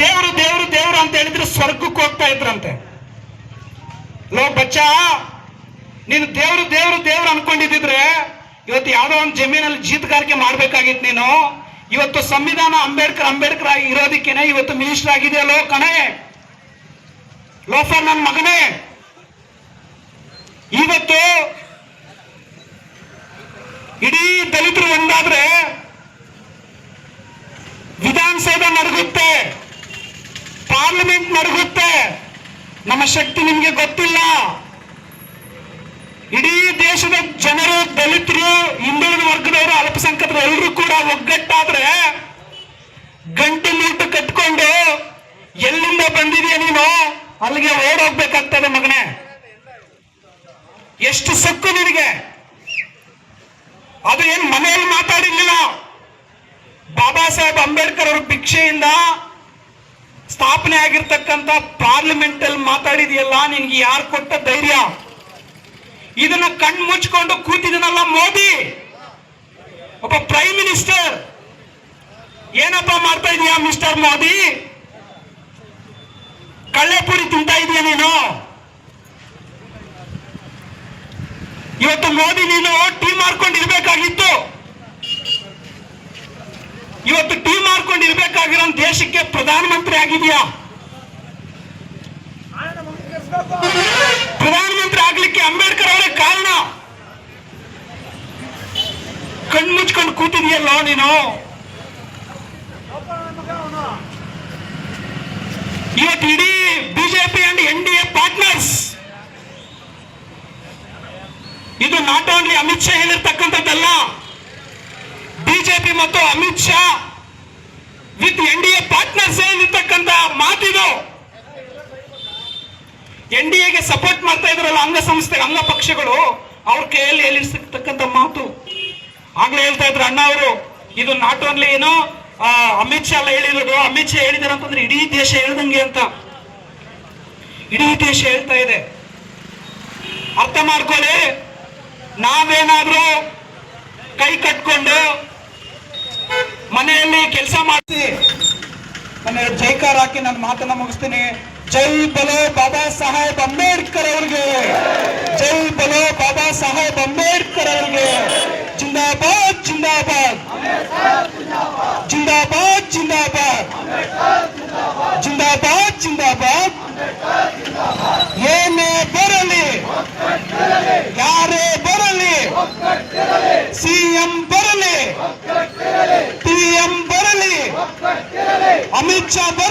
ದೇವರು ದೇವರು ದೇವರು ಅಂತ ಹೇಳಿದ್ರೆ ಸ್ವರ್ಗಕ್ಕೆ ಹೋಗ್ತಾ ಇದ್ರಂತೆ. ಲೋ ಬಚ್ಚ, ನೀನು ದೇವರು ದೇವರು ದೇವರು ಅನ್ಕೊಂಡಿದ್ರೆ ಇವತ್ತು ಯಾವ್ದೋ ಒಂದು ಜಮೀನಲ್ಲಿ ಜೀತಗಾರಿಕೆ ಮಾಡ್ಬೇಕಾಗಿತ್ತು ನೀನು. ಇವತ್ತು ಸಂವಿಧಾನ ಅಂಬೇಡ್ಕರ್ ಅಂಬೇಡ್ಕರ್ ಆಗಿ ಇರೋದಕ್ಕೇನೆ ಇವತ್ತು ಮಿನಿಸ್ಟರ್ ಆಗಿದೆಯಲ್ಲೋ ಕಣೆ? ಲೋಫರ್ ನನ್ನ ಮಗನೇ. ಇವತ್ತು ಇಡೀ ದಲಿತರು ಒಂದಾದ್ರೆ ವಿಧಾನಸೌಧ ನಡಗುತ್ತೆ. ಪಾರ್ಲಿಮೆಂಟ್ ನಡುಗುತ್ತೆ ನಮ್ಮ ಶಕ್ತಿ ನಿಮ್ಗೆ ಗೊತ್ತಿಲ್ಲ. ಇಡೀ ದೇಶದ ಜನರು, ದಲಿತರು, ಹಿಂದುಳಿದ ವರ್ಗದವರು, ಅಲ್ಪಸಂಖ್ಯಾತರು ಎಲ್ಲರೂ ಕೂಡ ಒಗ್ಗಟ್ಟಾದ್ರೆ ಗಂಟು ಮೂಟು ಕಟ್ಕೊಂಡು ಎಲ್ಲಿಂದ ಬಂದಿದೆಯಾ ನೀನು? ಅಲ್ಲಿಗೆ ಓಡೋಗ್ಬೇಕಾಗ್ತದೆ ಮಗನೇ. ಎಷ್ಟು ಸೊಕ್ಕು ನಿನಗೆ. ಅದು ಏನ್ ಮನೆಯಲ್ಲಿ ಮಾತಾಡಿರ್ಲಿಲ್ಲ. ಬಾಬಾ ಸಾಹೇಬ್ ಅಂಬೇಡ್ಕರ್ ಅವ್ರ ಭಿಕ್ಷೆಯಿಂದ ಸ್ಥಾಪನೆ ಆಗಿರ್ತಕ್ಕಂಥ ಪಾರ್ಲಿಮೆಂಟ್ ಅಲ್ಲಿ ಮಾತಾಡಿದೆಯಲ್ಲ, ನಿನ್ಗೆ ಯಾರು ಕೊಟ್ಟ ಧೈರ್ಯ? ಇದನ್ನ ಕಣ್ ಮುಚ್ಕೊಂಡು ಕೂತಿದನಲ್ಲ ಮೋದಿ? ಒಬ್ಬ ಪ್ರೈಮ್ ಮಿನಿಸ್ಟರ್ ಏನಪ್ಪ ಮಾಡ್ತಾ ಇದೀಯಾ ಮಿಸ್ಟರ್ ಮೋದಿ? ಕಳ್ಳೆಪುರಿ ತಿಂತಾ ಇದೀಯ ನೀನು? ಇವತ್ತು ಮೋದಿ ನೀನು ಟೀ ಮಾಡ್ಕೊಂಡಿರ್ಬೇಕಾಗಿತ್ತು ಇವತ್ತು ಇರ್ಬೇಕಾಗಿರೋ ದೇಶಕ್ಕೆ ಪ್ರಧಾನಮಂತ್ರಿ ಆಗಿದೆಯಾ? ಪ್ರಧಾನಮಂತ್ರಿ ಆಗ್ಲಿಕ್ಕೆ ಅಂಬೇಡ್ಕರ್ ಅವರೇ ಕಾರಣ. ಕಣ್ಣು ಮುಚ್ಕೊಂಡು ಕೂತಿದೆಯಲ್ಲ ನೀನು? ಇವತ್ತು ಇಡೀ BJP and N D A partners ಇದು ನಾಟ್ ಓನ್ಲಿ ಅಮಿತ್ ಶಾ ಹೇಳಿರ್ತಕ್ಕಂಥದ್ದಲ್ಲ, ಬಿಜೆಪಿ ಮತ್ತು Amit Shah with N D A partners ಹೇಳಿರ್ತಕ್ಕಂಥ ಮಾತಿದು ಎನ್ ಸಪೋರ್ಟ್ ಮಾಡ್ತಾ ಇದ್ರಲ್ಲ ಅಂಗಸಂಸ್ಥೆ ಅಂಗ ಪಕ್ಷಗಳು ಅವ್ರ ಕೈಯಲ್ಲಿ ಸಿಗ್ತಕ್ಕಂತ ಮಾತು. ಆಗ್ಲೇ ಹೇಳ್ತಾ ಇದ್ರು ಅಣ್ಣ ಅವರು, ಇದು ನಾಟ್ ಓನ್ಲಿ ಏನೋ ಅಮಿತ್ ಶಾ ಎಲ್ಲ ಹೇಳಿರೋದು ಅಮಿತ್ ಶಾ ಹೇಳಿದಾರೆ ಅಂತಂದ್ರೆ ಇಡೀ ದೇಶ ಹೇಳ್ದಂಗೆ ಅಂತ. ಇಡೀ ದೇಶ ಹೇಳ್ತಾ ಇದೆ. ಅರ್ಥ ಮಾಡ್ಕೊಳ್ಳಿ, ನಾವೇನಾದ್ರೂ ಕೈ ಕಟ್ಕೊಂಡು ಮನೆಯಲ್ಲಿ ಕೆಲಸ ಮಾಡ್ತೀವಿ ನನ್ನ ಜೈಕಾರ ಹಾಕಿ ನನ್ನ ಮಾತನ್ನ ಮುಗಿಸ್ತೀನಿ. ಜೈ ಬಲೋ ಬಾಬಾ ಸಾಹೇಬ್ ಅಂಬೇಡ್ಕರ್ ಅವ್ರಿಗೆ ಜೈ ಬಲೋ ಬಾಬಾ ಸಾಹೇಬ್ ಅಂಬೇಡ್ಕರ್ ಅವ್ರಿಗೆ ಜಿಂದಾಬಾದ್ ಜಿಂದಾಬಾದ್ ಜಿಂದಾಬಾದ್ ಜಿಂದಾಬಾದ್ ಜಿಂದಾಬಾದ್ ಜಿಂದಾಬಾದ್ ಏನೇ ಬರಲಿ ಯಾರೇ ಬರಲಿ ಸಿಎಂ ಬರಲಿ ಪಿಎಂ ಬರಲಿ ಅಮಿತ್ ಶಾ ಬರಲಿ